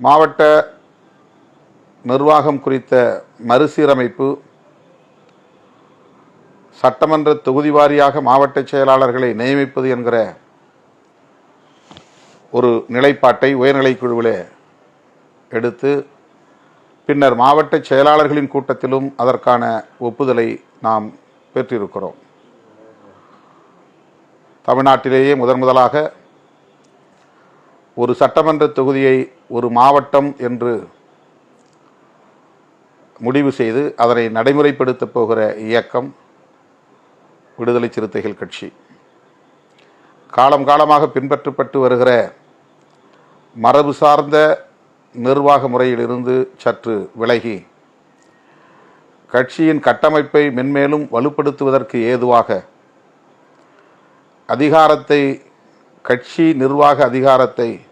மாவட்ட நிர்வாகம் குறித்த மறுசீரமைப்பு சட்டமன்ற தொகுதி வாரியாக மாவட்ட செயலாளர்களை நியமிப்பது என்கிற ஒரு நிலைப்பாட்டை உயர்நிலைக்குழுவிலே எடுத்து பின்னர் மாவட்ட செயலாளர்களின் கூட்டத்திலும் அதற்கான ஒப்புதலை நாம் பெற்றிருக்கிறோம். தமிழ்நாட்டிலேயே முதன் முதலாக ஒரு சட்டமன்ற தொகுதியை ஒரு மாவட்டம் என்று முடிவு செய்து அதனை நடைமுறைப்படுத்தப் போகிற இயக்கம் விடுதலை சிறுத்தைகள் கட்சி. காலம் காலமாக பின்பற்றப்பட்டு வருகிற மரபு சார்ந்த நிர்வாக முறையிலிருந்து சற்று விலகி கட்சியின் கட்டமைப்பை மென்மேலும் வலுப்படுத்துவதற்கு ஏதுவாக அதிகாரத்தை கட்சி நிர்வாக அதிகாரத்தை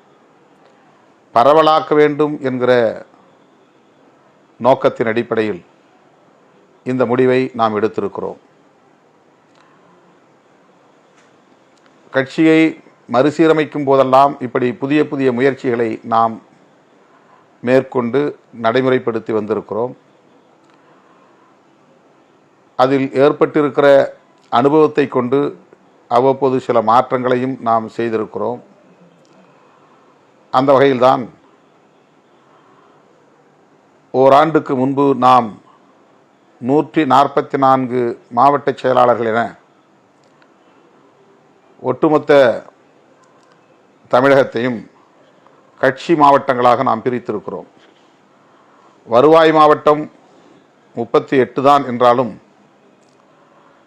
பரவலாக்க வேண்டும் என்கிற நோக்கத்தின் அடிப்படையில் இந்த முடிவை நாம் எடுத்திருக்கிறோம். கட்சியை மறுசீரமைக்கும் போதெல்லாம் இப்படி புதிய புதிய முயற்சிகளை நாம் மேற்கொண்டு நடைமுறைப்படுத்தி வந்திருக்கிறோம். அதில் ஏற்பட்டிருக்கிற அனுபவத்தை கொண்டு அவ்வப்போது சில மாற்றங்களையும் நாம் செய்திருக்கிறோம். அந்த வகையில்தான் ஓராண்டுக்கு முன்பு நாம் நூற்றி நாற்பத்தி நான்கு மாவட்ட செயலாளர்கள் என ஒட்டுமொத்த தமிழகத்தையும் கட்சி மாவட்டங்களாக நாம் பிரித்திருக்கிறோம். வருவாய் மாவட்டம் முப்பத்தி எட்டு தான் என்றாலும்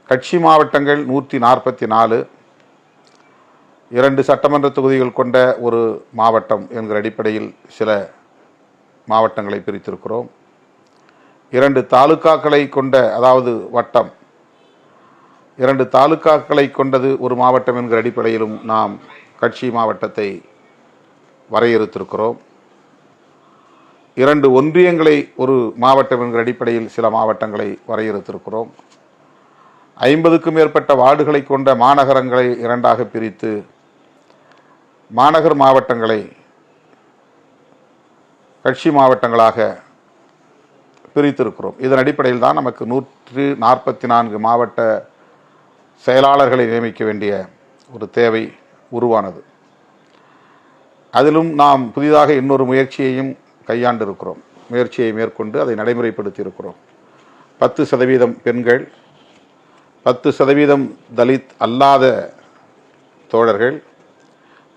கட்சி மாவட்டங்கள் நூற்றி நாற்பத்தி நாலு இரண்டு சட்டமன்ற தொகுதிகள் கொண்ட ஒரு மாவட்டம் என்கிற அடிப்படையில் சில மாவட்டங்களை பிரித்திருக்கிறோம். இரண்டு தாலுக்காக்களை கொண்ட அதாவது வட்டம் இரண்டு தாலுக்காக்களை கொண்டது ஒரு மாவட்டம் என்கிற அடிப்படையிலும் நாம் கட்சி மாவட்டத்தை வரையறுத்திருக்கிறோம். இரண்டு ஒன்றியங்களை ஒரு மாவட்டம் என்கிற அடிப்படையில் சில மாவட்டங்களை வரையறுத்திருக்கிறோம். ஐம்பதுக்கும் மேற்பட்ட வார்டுகளை கொண்ட மாநகரங்களை இரண்டாக பிரித்து மாநகர் மாவட்டங்களை கட்சி மாவட்டங்களாக பிரித்திருக்கிறோம். இதன் அடிப்படையில் தான் நமக்கு நூற்று நாற்பத்தி நான்கு மாவட்ட செயலாளர்களை நியமிக்க வேண்டிய ஒரு தேவை உருவானது. அதிலும் நாம் புதிதாக இன்னொரு முயற்சியையும் கையாண்டிருக்கிறோம். முயற்சியை மேற்கொண்டு அதை நடைமுறைப்படுத்தி இருக்கிறோம் பத்து சதவீதம் பெண்கள் பத்து சதவீதம் தலித் அல்லாத தோழர்கள்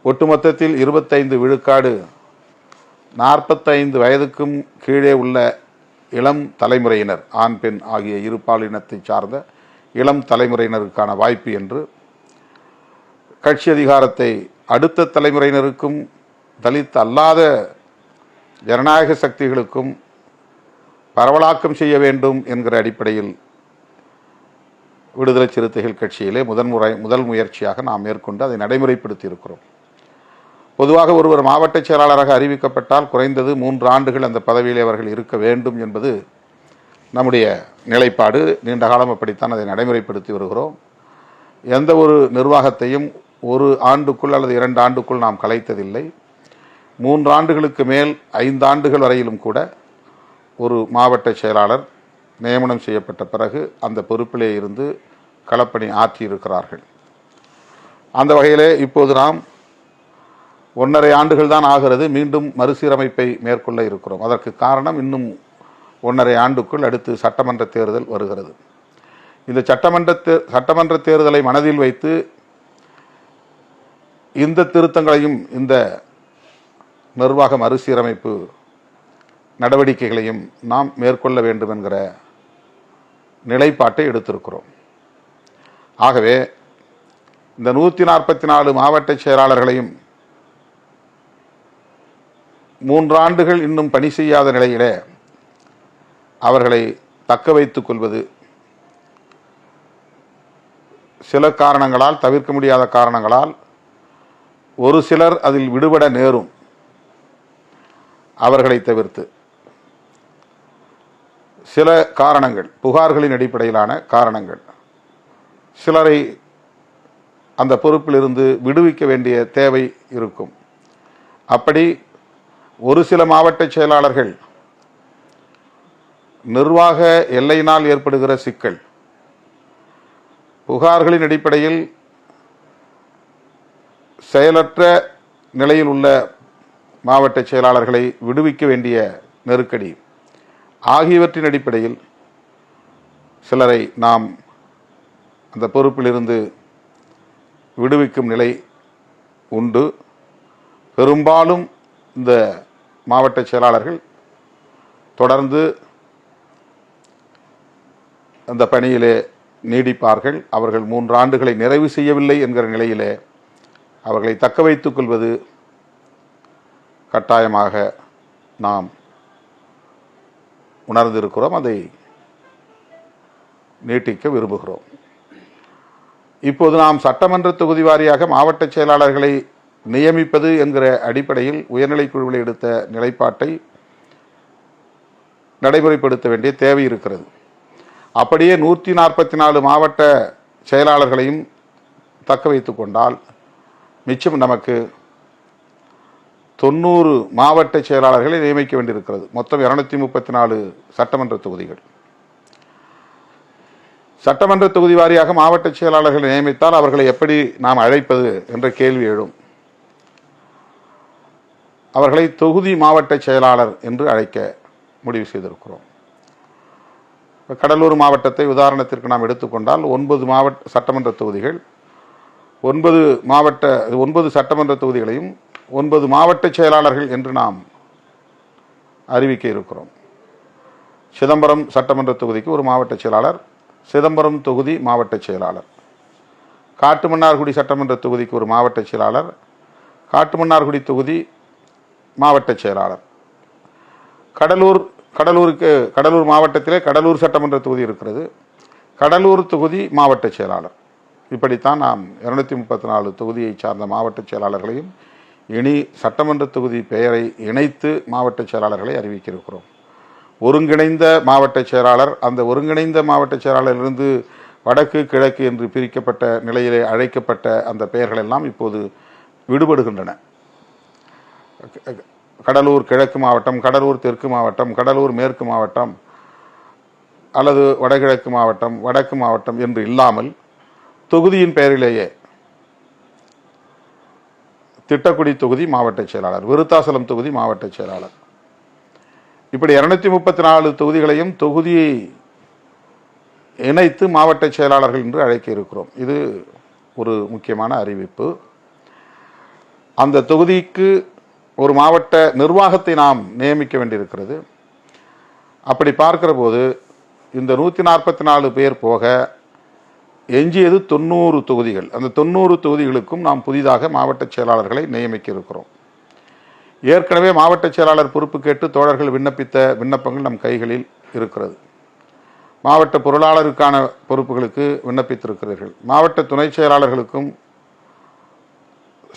ஒட்டுமொத்தத்தில் இருபத்தைந்து விழுக்காடு நாற்பத்தைந்து வயதுக்கும் கீழே உள்ள இளம் தலைமுறையினர் ஆண் பெண் ஆகிய இரு பாலினத்தை சார்ந்த இளம் தலைமுறையினருக்கான வாய்ப்பு என்று கட்சி அதிகாரத்தை அடுத்த தலைமுறையினருக்கும் தலித் அல்லாத ஜனநாயக சக்திகளுக்கும் பரவலாக்கம் செய்ய வேண்டும் என்கிற அடிப்படையில் விடுதலை சிறுத்தைகள் கட்சியிலே முதன்முறை முதல் முயற்சியாக நாம் மேற்கொண்டு அதை நடைமுறைப்படுத்தி இருக்கிறோம் பொதுவாக ஒருவர் மாவட்ட செயலாளராக அறிவிக்கப்பட்டால் குறைந்தது மூன்று ஆண்டுகள் அந்த பதவியில் அவர்கள் இருக்க வேண்டும் என்பது நம்முடைய நிலைப்பாடு. நீண்ட காலம் அப்படித்தான் அதை நடைமுறைப்படுத்தி வருகிறோம். எந்த ஒரு நிர்வாகத்தையும் ஒரு ஆண்டுக்குள் அல்லது இரண்டு ஆண்டுக்குள் நாம் கலைத்ததில்லை. மூன்று ஆண்டுகளுக்கு மேல் ஐந்து ஆண்டுகள் வரையிலும் கூட ஒரு மாவட்ட செயலாளர் நியமனம் செய்யப்பட்ட பிறகு அந்த பொறுப்பிலே இருந்து களப்பணி ஆற்றியிருக்கிறார்கள். அந்த வகையிலே இப்போது நாம் ஒன்றரை ஆண்டுகள் தான் ஆகிறது. மீண்டும் மறுசீரமைப்பை மேற்கொள்ள இருக்கிறோம். அதற்கு காரணம் இன்னும் ஒன்றரை ஆண்டுக்குள் அடுத்து சட்டமன்ற தேர்தல் வருகிறது. இந்த சட்டமன்ற தே சட்டமன்ற தேர்தலை மனதில் வைத்து இந்த திருத்தங்களையும் இந்த நிர்வாக மறுசீரமைப்பு நடவடிக்கைகளையும் நாம் மேற்கொள்ள வேண்டும் என்கிற நிலைப்பாட்டை எடுத்திருக்கிறோம். ஆகவே இந்த நூற்றி நாற்பத்தி நாலு மாவட்ட செயலாளர்களையும் மூன்றாண்டுகள் இன்னும் பணி செய்யாத நிலையிலே அவர்களை தக்க வைத்துக் கொள்வது சில காரணங்களால் தவிர்க்க முடியாத காரணங்களால் ஒரு சிலர் அதில் விடுபட நேரும் அவர்களை தவிர்த்து. சில காரணங்கள் புகார்களின் அடிப்படையிலான காரணங்கள். சிலரை அந்த பொறுப்பிலிருந்து விடுவிக்க வேண்டிய தேவை இருக்கும். அப்படி ஒரு சில மாவட்ட செயலாளர்கள் நிர்வாக எல்லையினால் ஏற்படுகிற சிக்கல். புகார்களின் அடிப்படையில் செயலற்ற நிலையில் உள்ள மாவட்ட செயலாளர்களை விடுவிக்க வேண்டிய நெருக்கடி. ஆகியவற்றின் அடிப்படையில் சிலரை நாம் அந்த பொறுப்பிலிருந்து விடுவிக்கும் நிலை உண்டு. பெரும்பாலும் இந்த மாவட்ட செயலாளர்கள் தொடர்ந்து அந்த பணியிலே நீடிப்பார்கள். அவர்கள் மூன்று ஆண்டுகளை நிறைவு செய்யவில்லை என்கிற நிலையிலே அவர்களை தக்க வைத்துக் கொள்வது கட்டாயமாக நாம் உணர்ந்திருக்கிறோம். அதை நீட்டிக்க விரும்புகிறோம். இப்போது நாம் சட்டமன்ற தொகுதி வாரியாக மாவட்ட செயலாளர்களை நியமிப்பது என்கிற அடிப்படையில் உயர்நிலை குழுவில் எடுத்த நிலைப்பாட்டை நடைமுறைப்படுத்த வேண்டிய தேவை இருக்கிறது. அப்படியே நூற்றி நாற்பத்தி நாலு மாவட்ட செயலாளர்களையும் தக்க வைத்து கொண்டால் மிச்சம் நமக்கு தொண்ணூறு மாவட்ட செயலாளர்களை நியமிக்க வேண்டியிருக்கிறது. மொத்தம் இரநூத்தி முப்பத்தி நாலு சட்டமன்ற தொகுதிகள். சட்டமன்ற தொகுதி வாரியாக மாவட்ட செயலாளர்களை நியமித்தால் அவர்களை எப்படி நாம் அழைப்பது என்ற கேள்வி எழும். அவர்களை தொகுதி மாவட்ட செயலாளர் என்று அழைக்க முடிவு செய்திருக்கிறோம். கடலூர் மாவட்டத்தை உதாரணத்திற்கு நாம் எடுத்துக்கொண்டால் ஒன்பது மாவட்ட சட்டமன்ற தொகுதிகள் ஒன்பது மாவட்ட ஒன்பது சட்டமன்ற தொகுதிகளையும் ஒன்பது மாவட்ட செயலாளர்கள் என்று நாம் அறிவிக்க இருக்கிறோம். சிதம்பரம் சட்டமன்ற தொகுதிக்கு ஒரு மாவட்ட செயலாளர் சிதம்பரம் தொகுதி மாவட்ட செயலாளர். காட்டுமன்னார்குடி சட்டமன்ற தொகுதிக்கு ஒரு மாவட்ட செயலாளர் காட்டுமன்னார்குடி தொகுதி மாவட்ட செயலாளர். கடலூர் கடலூருக்கு கடலூர் மாவட்டத்திலே கடலூர் சட்டமன்ற தொகுதி இருக்கிறது. கடலூர் தொகுதி மாவட்ட செயலாளர். இப்படித்தான் நாம் இருநூத்தி முப்பத்தி நாலு தொகுதியை சார்ந்த மாவட்ட செயலாளர்களையும் இனி சட்டமன்ற தொகுதி பெயரை இணைத்து மாவட்ட செயலாளர்களை அறிவிக்கிருக்கிறோம் ஒருங்கிணைந்த மாவட்ட செயலாளர் அந்த ஒருங்கிணைந்த மாவட்ட செயலாளரிலிருந்து வடக்கு கிழக்கு என்று பிரிக்கப்பட்ட நிலையிலே அழைக்கப்பட்ட அந்த பெயர்கள் எல்லாம் இப்போது விடுபடுகின்றன. கடலூர் கிழக்கு மாவட்டம் கடலூர் தெற்கு மாவட்டம் கடலூர் மேற்கு மாவட்டம் அல்லது வடகிழக்கு மாவட்டம் வடக்கு மாவட்டம் என்று இல்லாமல் தொகுதியின் பெயரிலேயே திட்டக்குடி தொகுதி மாவட்ட செயலாளர் விருத்தாசலம் தொகுதி மாவட்ட செயலாளர். இப்படி இருநூத்தி முப்பத்தி நாலு தொகுதிகளையும் தொகுதியை இணைத்து மாவட்ட செயலாளர்கள் என்று அழைக்க இருக்கிறோம் இது ஒரு முக்கியமான அறிவிப்பு. அந்த தொகுதிக்கு ஒரு மாவட்ட நிர்வாகத்தை நாம் நியமிக்க வேண்டியிருக்கிறது. அப்படி பார்க்கிற போது இந்த நூற்றி நாற்பத்தி நாலு பேர் போக எஞ்சியது தொண்ணூறு தொகுதிகள். அந்த தொண்ணூறு தொகுதிகளுக்கும் நாம் புதிதாக மாவட்ட செயலாளர்களை நியமிக்க இருக்கிறோம் ஏற்கனவே மாவட்ட செயலாளர் பொறுப்பு கேட்டு தோழர்கள் விண்ணப்பித்த விண்ணப்பங்கள் நம் கைகளில் இருக்கிறது. மாவட்ட பொருளாளருக்கான பொறுப்புகளுக்கு விண்ணப்பித்திருக்கிறீர்கள். மாவட்ட துணை செயலாளர்களுக்கும்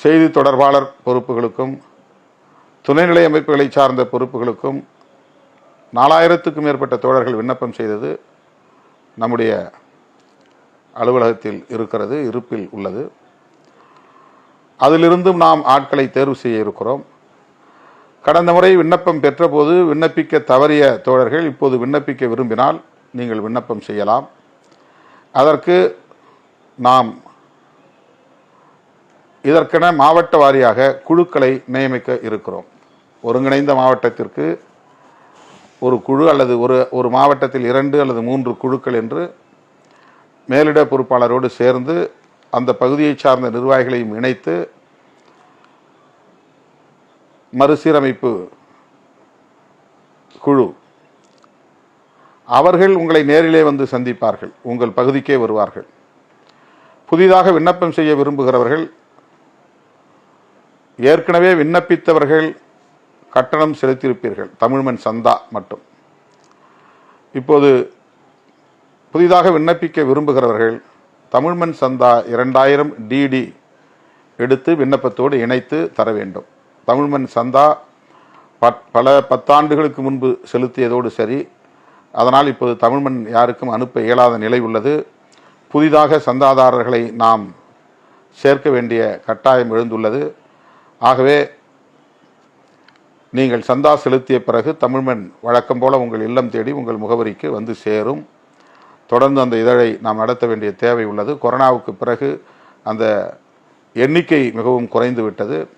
செய்தி தொடர்பாளர் பொறுப்புகளுக்கும் துணைநிலை அமைப்புகளை சார்ந்த பொறுப்புகளுக்கும் நாலாயிரத்துக்கும் மேற்பட்ட தோழர்கள் விண்ணப்பம் செய்தது நம்முடைய அலுவலகத்தில் இருக்கிறது இருப்பில் உள்ளது. அதிலிருந்தும் நாம் ஆட்களை தேர்வு செய்ய இருக்கிறோம். கடந்த முறை விண்ணப்பம் பெற்றபோது விண்ணப்பிக்க தவறிய தோழர்கள் இப்போது விண்ணப்பிக்க விரும்பினால் நீங்கள் விண்ணப்பம் செய்யலாம். அதற்கு நாம் இதற்கென மாவட்ட வாரியாக குழுக்களை நியமிக்க இருக்கிறோம். ஒருங்கிணைந்த மாவட்டத்திற்கு ஒரு குழு அல்லது ஒரு ஒரு மாவட்டத்தில் இரண்டு அல்லது மூன்று குழுக்கள் என்று மேலிட பொறுப்பாளரோடு சேர்ந்து அந்த பகுதியை சார்ந்த நிர்வாகிகளையும் இணைத்து மறுசீரமைப்பு குழு. அவர்கள் உங்களை நேரிலே வந்து சந்திப்பார்கள். உங்கள் பகுதிக்கே வருவார்கள். புதிதாக விண்ணப்பம் செய்ய விரும்புகிறவர்கள் ஏற்கனவே விண்ணப்பித்தவர்கள் கட்டணம் செலுத்தியிருப்பீர்கள். தமிழ்மண் சந்தா மட்டும். இப்போது புதிதாக விண்ணப்பிக்க விரும்புகிறவர்கள் தமிழ்மண் சந்தா இரண்டாயிரம் டிடி எடுத்து விண்ணப்பத்தோடு இணைத்து தர வேண்டும். தமிழ்மண் சந்தா பத்- பல பத்தாண்டுகளுக்கு முன்பு செலுத்தியதோடு சரி அதனால் இப்போது தமிழ்மண் யாருக்கும் அனுப்ப இயலாத நிலை உள்ளது. புதிதாக சந்தாதாரர்களை நாம் சேர்க்க வேண்டிய கட்டாயம் எழுந்துள்ளது. ஆகவே நீங்கள் சந்தா செலுத்திய பிறகு தமிழ்மண் வழக்கம் போல உங்கள் இல்லம் தேடி உங்கள் முகவரிக்கு வந்து சேரும். தொடர்ந்து அந்த இதழை நாம் நடத்த வேண்டிய தேவை உள்ளது. கொரோனாவுக்கு பிறகு அந்த எண்ணிக்கை மிகவும் குறைந்து விட்டது.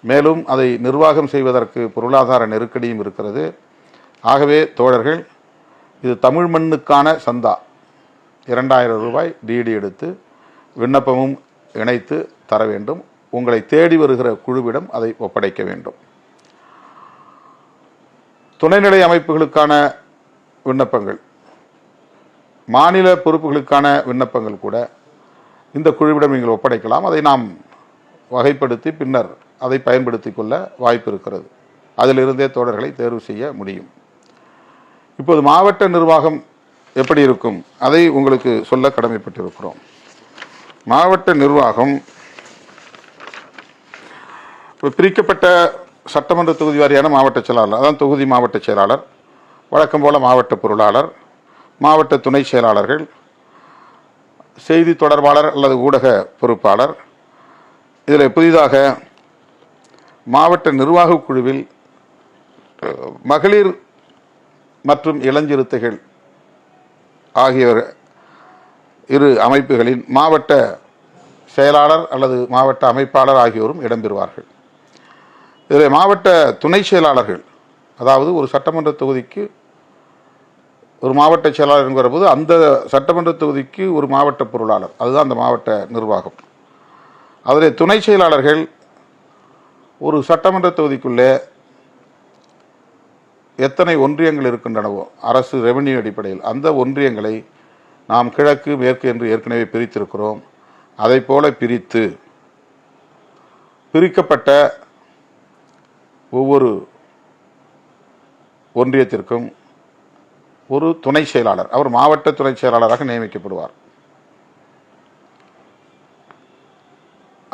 மேலும் அதை நிர்வாகம் செய்வதற்கு பொருளாதார நெருக்கடியும் இருக்கிறது. ஆகவே தோழர்கள் இது தமிழ் மண்ணுக்கான சந்தா. இரண்டாயிரம் ரூபாய் டிடி எடுத்து விண்ணப்பமும் இணைத்து தர வேண்டும். உங்களை தேடி வருகிற குழுவிடம் அதை ஒப்படைக்க வேண்டும். துணைநிலை அமைப்புகளுக்கான விண்ணப்பங்கள் மாநில பொறுப்புகளுக்கான விண்ணப்பங்கள் கூட இந்த குழுவிடம் நீங்கள் ஒப்படைக்கலாம். அதை நாம் வகைப்படுத்தி பின்னர் அதை பயன்படுத்திக் கொள்ள வாய்ப்பு இருக்கிறது. அதிலிருந்தே தோழர்களை தேர்வு செய்ய முடியும். இப்போது மாவட்ட நிர்வாகம் எப்படி இருக்கும்? அதை உங்களுக்கு சொல்ல கடமைப்பட்டிருக்கிறோம். மாவட்ட நிர்வாகம் பிரிக்கப்பட்ட சட்டமன்ற தொகுதி வாரியான மாவட்ட செயலாளர் அதான் தொகுதி மாவட்ட செயலாளர் வழக்கம் போல மாவட்ட பொருளாளர் மாவட்ட துணை செயலாளர்கள் செய்தி தொடர்பாளர் அல்லது ஊடக பொறுப்பாளர். இதில் புதிதாக மாவட்ட நிர்வாக குழுவில் மகளிர் மற்றும் இளஞ்சிறுத்தைகள் ஆகியோர் இரு அமைப்புகளின் மாவட்ட செயலாளர் அல்லது மாவட்ட அமைப்பாளர் ஆகியோரும் இடம்பெறுவார்கள் இதில் மாவட்ட துணை செயலாளர்கள் அதாவது ஒரு சட்டமன்ற தொகுதிக்கு ஒரு மாவட்ட செயலாளர் என்கிற போது அந்த சட்டமன்ற தொகுதிக்கு ஒரு மாவட்ட பொருளாளர். அதுதான் அந்த மாவட்ட நிர்வாகம். அதில் துணை செயலாளர்கள் ஒரு சட்டமன்ற தொகுதிக்குள்ளே எத்தனை ஒன்றியங்கள் இருக்கின்றனவோ அரசு ரெவென்யூ அடிப்படையில் அந்த ஒன்றியங்களை நாம் கிழக்கு மேற்கு என்று ஏற்கனவே பிரித்திருக்கிறோம். அதை போல பிரித்து பிரிக்கப்பட்ட ஒவ்வொரு ஒன்றியத்திற்கும் ஒரு துணை செயலாளர் அவர் மாவட்ட துணை செயலாளராக நியமிக்கப்படுவார்.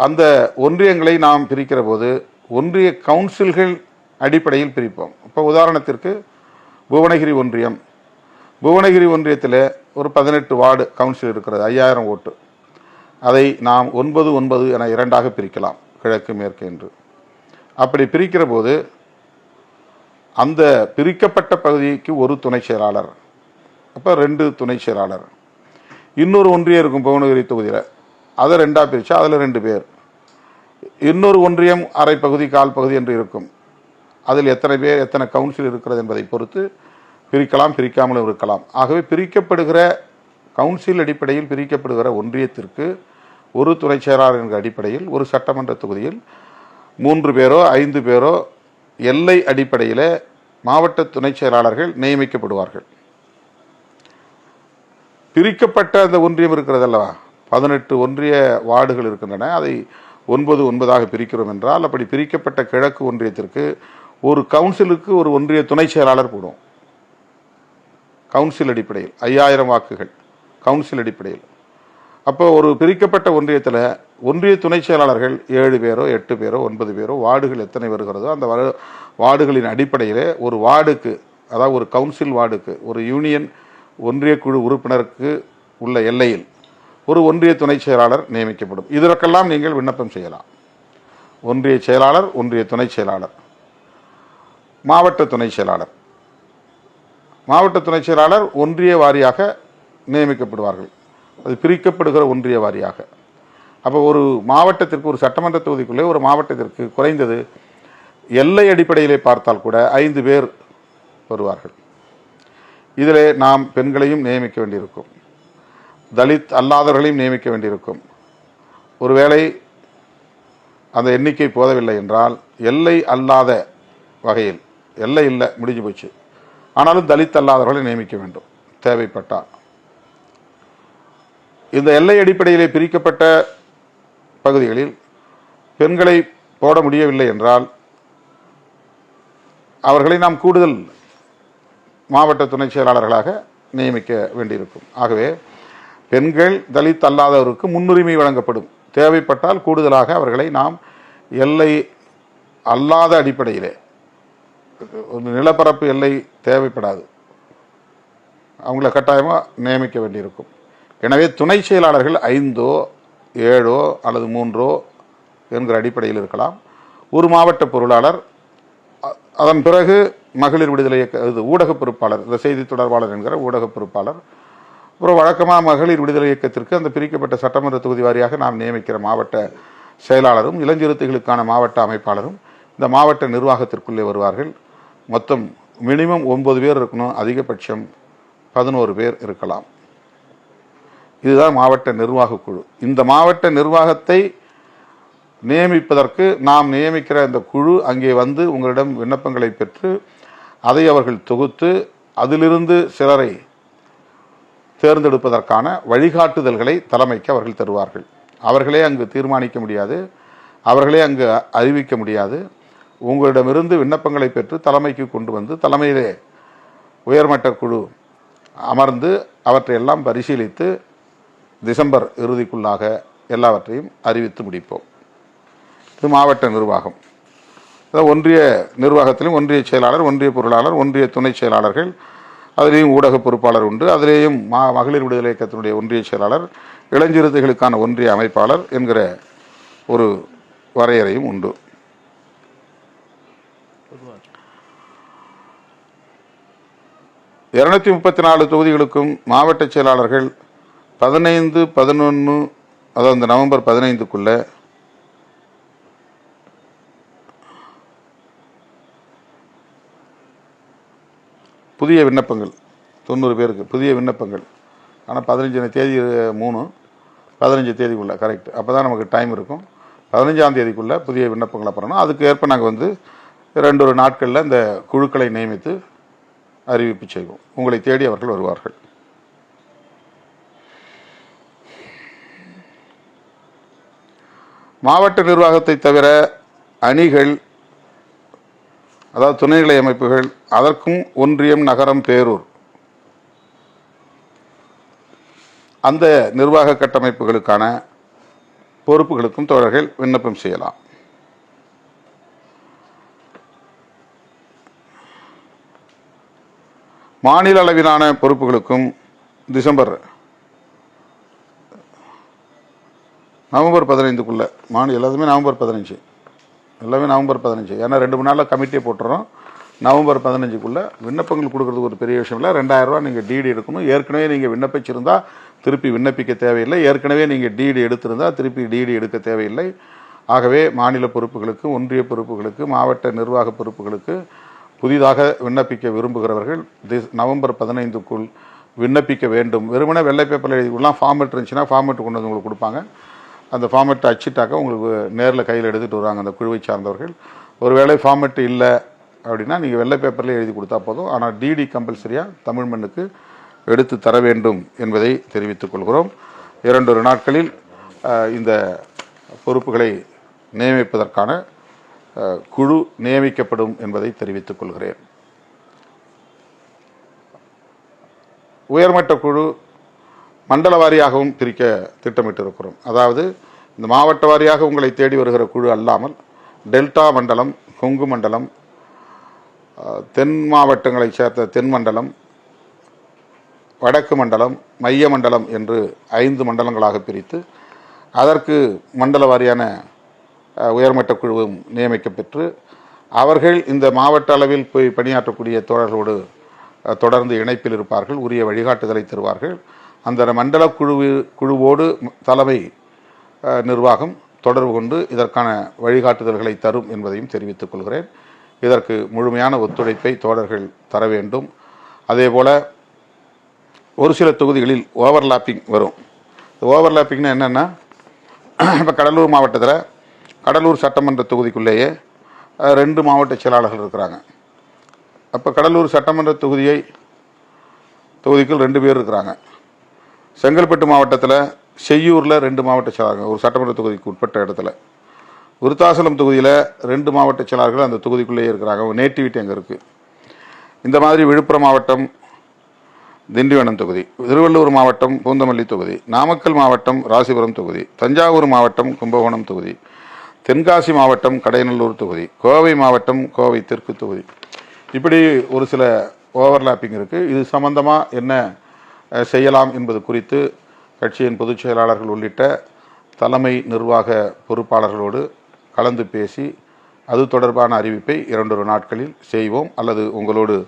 அந்த ஒன்றியங்களை நாம் பிரிக்கிற போது ஒன்றிய கவுன்சில்கள் அடிப்படையில் பிரிப்போம். இப்போ உதாரணத்திற்கு புவனகிரி ஒன்றியம். புவனகிரி ஒன்றியத்தில் ஒரு பதினெட்டு வார்டு கவுன்சில் இருக்கிறது ஐயாயிரம் ஓட்டு. அதை நாம் ஒன்பது ஒன்பது என இரண்டாக பிரிக்கலாம் கிழக்கு மேற்கு என்று. அப்படி பிரிக்கிற போது அந்த பிரிக்கப்பட்ட பகுதிக்கு ஒரு துணை செயலாளர் அப்போ ரெண்டு துணை செயலாளர். இன்னொரு ஒன்றியம் இருக்கும் புவனகிரி தொகுதியில். அதை ரெண்டாக பிரித்து அதில் ரெண்டு பேர். இன்னொரு ஒன்றியம் அரை பகுதி கால் பகுதி என்று இருக்கும். அதில் எத்தனை பேர் எத்தனை கவுன்சில் இருக்கிறது என்பதை பொறுத்து பிரிக்கலாம் பிரிக்காமலும் இருக்கலாம். ஆகவே பிரிக்கப்படுகிற கவுன்சில் அடிப்படையில் பிரிக்கப்படுகிற ஒன்றியத்திற்கு ஒரு துணை செயலாளர் என்ற அடிப்படையில் ஒரு சட்டமன்ற தொகுதியில் மூன்று பேரோ ஐந்து பேரோ எல்லை அடிப்படையில் மாவட்ட துணை செயலாளர்கள் நியமிக்கப்படுவார்கள். பிரிக்கப்பட்ட அந்த ஒன்றியம் இருக்கிறது அல்லவா பதினெட்டு ஒன்றிய வார்டுகள் இருக்கின்றன. அதை ஒன்பது ஒன்பதாக பிரிக்கிறோம் என்றால் அப்படி பிரிக்கப்பட்ட கிழக்கு ஒன்றியத்திற்கு ஒரு கவுன்சிலுக்கு ஒரு ஒன்றிய துணை செயலாளர் போடும் கவுன்சில் அடிப்படையில் ஐயாயிரம் வாக்குகள் கவுன்சில் அடிப்படையில். அப்போ ஒரு பிரிக்கப்பட்ட ஒன்றியத்தில் ஒன்றிய துணை செயலாளர்கள் ஏழு பேரோ எட்டு பேரோ ஒன்பது பேரோ வார்டுகள் எத்தனை வருகிறதோ அந்த வார்டுகளின் அடிப்படையில் ஒரு வார்டுக்கு அதாவது ஒரு கவுன்சில் வார்டுக்கு ஒரு யூனியன் ஒன்றிய குழு உறுப்பினருக்கு உள்ள எல்லையில் ஒரு ஒன்றிய துணை செயலாளர் நியமிக்கப்படும். இதற்கெல்லாம் நீங்கள் விண்ணப்பம் செய்யலாம். ஒன்றிய செயலாளர் ஒன்றிய துணை செயலாளர். மாவட்ட துணை செயலாளர். மாவட்ட துணை செயலாளர் ஒன்றிய வாரியாக நியமிக்கப்படுவார்கள். அது பிரிக்கப்படுகிற ஒன்றிய வாரியாக. அப்போ ஒரு மாவட்டத்திற்கு ஒரு சட்டமன்ற தொகுதிக்குள்ளே ஒரு மாவட்டத்திற்கு குறைந்தது எல்லை அடிப்படையிலே பார்த்தால் கூட ஐந்து பேர் வருவார்கள். இதிலே நாம் பெண்களையும் நியமிக்க வேண்டியிருக்கும். தலித் அல்லாதவர்களையும் நியமிக்க வேண்டியிருக்கும். ஒருவேளை அந்த எண்ணிக்கை போதவில்லை என்றால் எல்லை அல்லாத வகையில் எல்லை இல்லை முடிஞ்சு போச்சு. ஆனாலும் தலித் அல்லாதவர்களை நியமிக்க வேண்டும். தேவைப்பட்டால். இந்த எல்லை அடிப்படையிலே பிரிக்கப்பட்ட பகுதிகளில் பெண்களை போட முடியவில்லை என்றால் அவர்களை நாம் கூடுதல் மாவட்ட துணை செயலாளர்களாக நியமிக்க வேண்டியிருக்கும். ஆகவே பெண்கள் தலித் அல்லாதவருக்கு முன்னுரிமை வழங்கப்படும். தேவைப்பட்டால் கூடுதலாக அவர்களை நாம் எல்லை அல்லாத அடிப்படையிலே ஒரு நிலப்பரப்பு எல்லை தேவைப்படாது. அவங்கள கட்டாயமாக நியமிக்க வேண்டியிருக்கும். எனவே துணை செயலாளர்கள் ஐந்தோ ஏழோ அல்லது மூன்றோ என்கிற அடிப்படையில் இருக்கலாம். ஒரு மாவட்ட பொருளாளர் அதன் பிறகு மகளிர் விடுதலை இயக்க இது ஊடக பொறுப்பாளர் இந்த செய்தி தொடர்பாளர் என்கிற ஊடக பொறுப்பாளர். அப்புறம் வழக்கமாக மகளிர் விடுதலை இயக்கத்திற்கு அந்த பிரிக்கப்பட்ட சட்டமன்ற தொகுதி வாரியாக நாம் நியமிக்கிற மாவட்ட செயலாளரும் இளஞ்சிறுத்தைகளுக்கான மாவட்ட அமைப்பாளரும் இந்த மாவட்ட நிர்வாகத்திற்குள்ளே வருவார்கள். மொத்தம் மினிமம் ஒன்பது பேர் இருக்கணும் அதிகபட்சம் பதினோரு பேர் இருக்கலாம். இதுதான் மாவட்ட நிர்வாக குழு. இந்த மாவட்ட நிர்வாகத்தை நியமிப்பதற்கு நாம் நியமிக்கிற இந்த குழு அங்கே வந்து உங்களிடம் விண்ணப்பங்களை பெற்று அதை அவர்கள் தொகுத்து அதிலிருந்து சிலரை தேர்ந்தெடுப்பதற்கான வழிகாட்டுதல்களை தலைமைக்கு அவர்கள் தருவார்கள். அவர்களே அங்கு தீர்மானிக்க முடியாது. அவர்களே அங்கு அறிவிக்க முடியாது. உங்களிடமிருந்து விண்ணப்பங்களை பெற்று தலைமைக்கு கொண்டு வந்து தலைமையிலே உயர்மட்ட குழு அமர்ந்து அவற்றையெல்லாம் பரிசீலித்து டிசம்பர் இறுதிக்குள்ளாக எல்லாவற்றையும் அறிவித்து முடிப்போம். இது மாவட்ட நிர்வாகம். ஒன்றிய நிர்வாகத்திலும் ஒன்றிய செயலாளர் ஒன்றிய பொருளாளர் ஒன்றிய துணை செயலாளர்கள் அதிலேயும் ஊடக பொறுப்பாளர் உண்டு. அதிலேயும் மா மகளிர் விடுதலை இயக்கத்தினுடைய ஒன்றிய செயலாளர் இளஞ்சிறுத்தைகளுக்கான ஒன்றிய அமைப்பாளர் என்கிற ஒரு வரையறையும் உண்டு. இருநூத்தி முப்பத்தி நாலு தொகுதிகளுக்கும் மாவட்ட செயலாளர்கள் பதினைந்து பதினொன்று அதாவது இந்த நவம்பர் பதினைந்துக்குள்ள புதிய விண்ணப்பங்கள் தொண்ணூறு பேருக்கு புதிய விண்ணப்பங்கள். ஆனால் பதினஞ்சு தேதி மூணு பதினஞ்சு தேதிக்குள்ளே கரெக்ட் அப்போ தான் நமக்கு டைம் இருக்கும். பதினஞ்சாம் தேதிக்குள்ளே புதிய விண்ணப்பங்களை பண்ணணும் அதுக்கு ஏற்ப நாங்கள் வந்து ரெண்டு ஒரு நாட்களில் இந்த குழுக்களை நியமித்து அறிவிப்பு செய்வோம். உங்களை தேடி அவர்கள் வருவார்கள். மாவட்ட நிர்வாகத்தை தவிர அணிகள் அதாவது துணைநிலை அமைப்புகள் அதற்கும் ஒன்றியம் நகரம் பேரூர். அந்த நிர்வாக கட்டமைப்புகளுக்கான பொறுப்புகளுக்கும் தோழர்கள் விண்ணப்பம் செய்யலாம். மாநில அளவிலான பொறுப்புகளுக்கும் டிசம்பர் நவம்பர் பதினைந்துக்குள்ளே. மாநில எல்லாத்துமே நவம்பர் பதினஞ்சு. எல்லாமே நவம்பர் பதினஞ்சு. ஏன்னா ரெண்டு மூணு நாளில் கமிட்டியை போட்டுறோம். நவம்பர் பதினஞ்சுக்குள்ளே விண்ணப்பங்கள் கொடுக்குறதுக்கு ஒரு பெரிய விஷயம் இல்லை. ரெண்டாயிரரூவா நீங்கள் டிடி எடுக்கணும். ஏற்கனவே நீங்கள் விண்ணப்பிச்சிருந்தால் திருப்பி விண்ணப்பிக்க தேவையில்லை. ஏற்கனவே நீங்கள் டிடி எடுத்திருந்தால் திருப்பி டிடி எடுக்க தேவையில்லை. ஆகவே மாநில பொறுப்புகளுக்கு ஒன்றிய பொறுப்புகளுக்கு மாவட்ட நிர்வாக பொறுப்புகளுக்கு புதிதாக விண்ணப்பிக்க விரும்புகிறவர்கள் திஸ் நவம்பர் பதினைந்துக்குள் விண்ணப்பிக்க வேண்டும். வெறுமனே வெள்ளை பேப்பரில் எழுதிக்கலாம் ஃபார்மெட் இருந்துச்சுன்னா ஃபார்மெட் கொண்டு வந்து உங்களுக்கு கொடுப்பாங்க. அந்த ஃபார்மெட்டை அச்சிட்டாக்க உங்களுக்கு நேரில் கையில் எடுத்துகிட்டு வருவாங்க அந்த குழுவை சார்ந்தவர்கள். ஒருவேளை ஃபார்மெட் இல்லை அப்படின்னா நீங்கள் வெள்ளை பேப்பர்லேயே எழுதி கொடுத்தா போதும். ஆனால் டிடி கம்பல்சரியாக தமிழ் மண்ணுக்கு எடுத்து தர வேண்டும் என்பதை தெரிவித்துக் கொள்கிறோம். இரண்டொரு நாட்களில் இந்த பொறுப்புகளை நியமிப்பதற்கான குழு நியமிக்கப்படும் என்பதை தெரிவித்துக் கொள்கிறேன். உயர்மட்ட குழு மண்டல வாரியாகவும் பிரிக்க திட்டமிட்டிருக்கிறோம். அதாவது இந்த மாவட்ட வாரியாக உங்களை தேடி வருகிற குழு அல்லாமல் டெல்டா மண்டலம் கொங்கு மண்டலம் தென் மாவட்டங்களைச் சேர்ந்த தென் மண்டலம் வடக்கு மண்டலம் மைய மண்டலம் என்று ஐந்து மண்டலங்களாக பிரித்து அதற்கு மண்டல வாரியான உயர்மட்ட குழுவும் நியமிக்கப்பெற்று அவர்கள் இந்த மாவட்ட அளவில் போய் பணியாற்றக்கூடிய தோழர்களோடு தொடர்ந்து இணைப்பில் இருப்பார்கள் உரிய வழிகாட்டுதலை தருவார்கள். அந்த மண்டல குழு குழுவோடு தலைமை நிர்வாகம் தொடர்பு கொண்டு இதற்கான வழிகாட்டுதல்களை தரும் என்பதையும் தெரிவித்துக் கொள்கிறேன். இதற்கு முழுமையான ஒத்துழைப்பை தோழர்கள் தர வேண்டும். அதேபோல் ஒரு சில தொகுதிகளில் ஓவர்லாப்பிங் வரும். ஓவர்லாப்பிங்னா என்னென்னா இப்போ கடலூர் மாவட்டத்தில் கடலூர் சட்டமன்ற தொகுதிக்குள்ளேயே ரெண்டு மாவட்ட செயலாளர்கள் இருக்கிறாங்க. அப்போ கடலூர் சட்டமன்ற தொகுதியை தொகுதிக்குள் ரெண்டு பேர் இருக்கிறாங்க. செங்கல்பட்டு மாவட்டத்தில் செய்யூரில் ரெண்டு மாவட்ட செயலாளர்கள் ஒரு சட்டமன்ற தொகுதிக்கு உட்பட்ட இடத்துல. விருத்தாசலம் தொகுதியில் ரெண்டு மாவட்ட செயலாளர்கள் அந்த தொகுதிக்குள்ளேயே இருக்கிறாங்க. நேட்டிவிட்டி அங்கே இருக்குது இந்த மாதிரி விழுப்புரம் மாவட்டம் திண்டிவனம் தொகுதி திருவள்ளூர் மாவட்டம் பூந்தமல்லி தொகுதி நாமக்கல் மாவட்டம் ராசிபுரம் தொகுதி தஞ்சாவூர் மாவட்டம் கும்பகோணம் தொகுதி தென்காசி மாவட்டம் கடையநல்லூர் தொகுதி கோவை மாவட்டம் கோவை தெற்கு தொகுதி. இப்படி ஒரு சில ஓவர்லாப்பிங் இருக்குது இது சம்பந்தமாக என்ன செய்யலாம் என்பது குறித்து கட்சியின் பொதுச் செயலாளர்கள் உள்ளிட்ட தலைமை நிர்வாக பொறுப்பாளர்களோடு கலந்து பேசி அது தொடர்பான அறிவிப்பை இரண்டொரு நாட்களில் செய்வோம். அல்லது உங்களோடு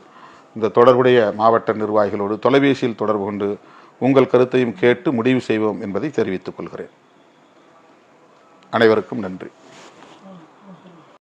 இந்த தொடர்புடைய மாவட்ட நிர்வாகிகளோடு தொலைபேசியில் தொடர்பு கொண்டு உங்கள் கருத்தையும் கேட்டு முடிவு செய்வோம் என்பதை தெரிவித்துக் கொள்கிறேன். அனைவருக்கும் நன்றி.